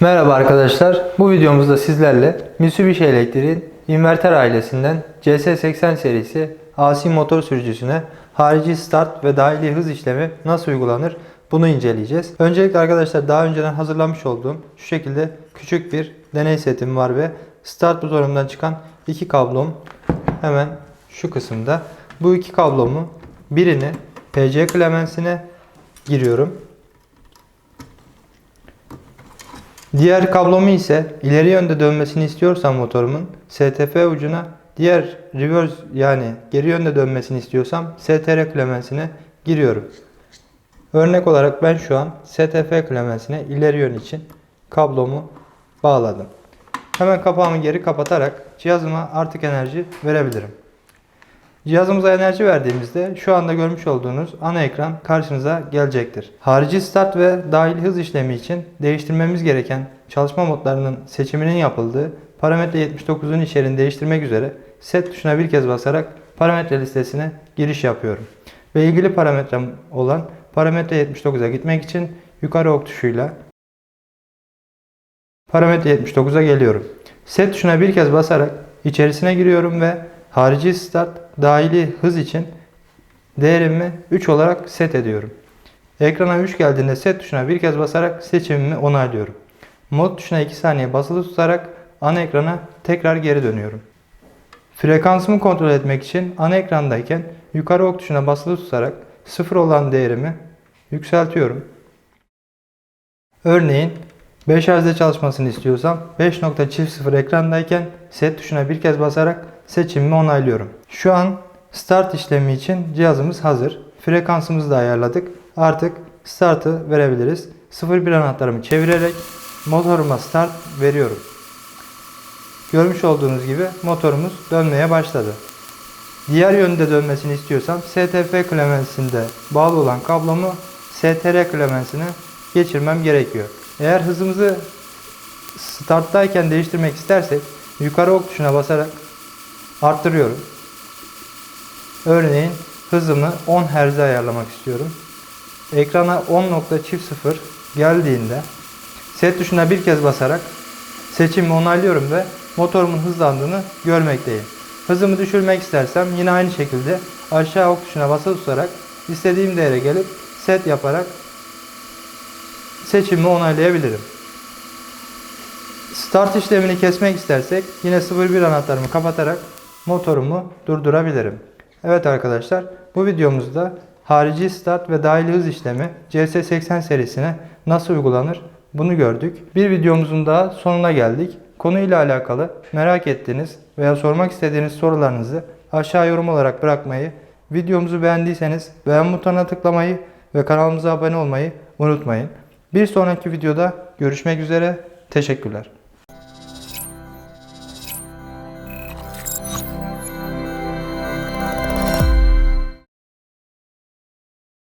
Merhaba arkadaşlar. Bu videomuzda sizlerle Mitsubishi Elektrik'in inverter ailesinden CS80 serisi AC motor sürücüsüne harici start ve dahili hız işlemi nasıl uygulanır bunu inceleyeceğiz. Öncelikle arkadaşlar daha önceden hazırlamış olduğum şu şekilde küçük bir deney setim var ve start butonundan çıkan iki kablom hemen şu kısımda. Bu iki kablomu birini PC klemensine giriyorum. Diğer kablomu ise ileri yönde dönmesini istiyorsam motorumun STF ucuna diğer reverse yani geri yönde dönmesini istiyorsam STR klemensine giriyorum. Örnek olarak ben şu an STF klemensine ileri yön için kablomu bağladım. Hemen kapağımı geri kapatarak cihazıma artık enerji verebilirim. Cihazımıza enerji verdiğimizde şu anda görmüş olduğunuz ana ekran karşınıza gelecektir. Harici start ve dahil hız işlemi için değiştirmemiz gereken çalışma modlarının seçiminin yapıldığı parametre 79'un içeriğini değiştirmek üzere set tuşuna bir kez basarak parametre listesine giriş yapıyorum. Ve ilgili parametrem olan parametre 79'a gitmek için yukarı ok tuşuyla parametre 79'a geliyorum. Set tuşuna bir kez basarak içerisine giriyorum ve harici start dahili hız için değerimi 3 olarak set ediyorum. Ekrana 3 geldiğinde set tuşuna bir kez basarak seçimimi onaylıyorum. Mod tuşuna 2 saniye basılı tutarak ana ekrana tekrar geri dönüyorum. Frekansımı kontrol etmek için ana ekrandayken yukarı ok tuşuna basılı tutarak 0 olan değerimi yükseltiyorum. Örneğin 5 Hz'de çalışmasını istiyorsam 5.00 ekrandayken set tuşuna bir kez basarak seçimimi onaylıyorum. Şu an start işlemi için cihazımız hazır. Frekansımızı da ayarladık. Artık startı verebiliriz. 01 anahtarımı çevirerek motoruma start veriyorum. Görmüş olduğunuz gibi motorumuz dönmeye başladı. Diğer yönde dönmesini istiyorsam STF klemensinde bağlı olan kablomu STR klemensine geçirmem gerekiyor. Eğer hızımızı starttayken değiştirmek istersek yukarı ok tuşuna basarak arttırıyorum. Örneğin hızımı 10 Hz'e ayarlamak istiyorum. Ekrana 10.00 geldiğinde set tuşuna bir kez basarak seçimi onaylıyorum ve motorumun hızlandığını görmekteyim. Hızımı düşürmek istersem yine aynı şekilde aşağı ok tuşuna basılı tutarak istediğim değere gelip set yaparak seçimi onaylayabilirim. Start işlemini kesmek istersek yine 01 anahtarımı kapatarak motorumu durdurabilirim. Evet arkadaşlar bu videomuzda harici start ve dahili hız işlemi CS80 serisine nasıl uygulanır bunu gördük. Bir videomuzun daha sonuna geldik. Konuyla alakalı merak ettiğiniz veya sormak istediğiniz sorularınızı aşağı yorum olarak bırakmayı, videomuzu beğendiyseniz beğen butonuna tıklamayı ve kanalımıza abone olmayı unutmayın. Bir sonraki videoda görüşmek üzere. Teşekkürler.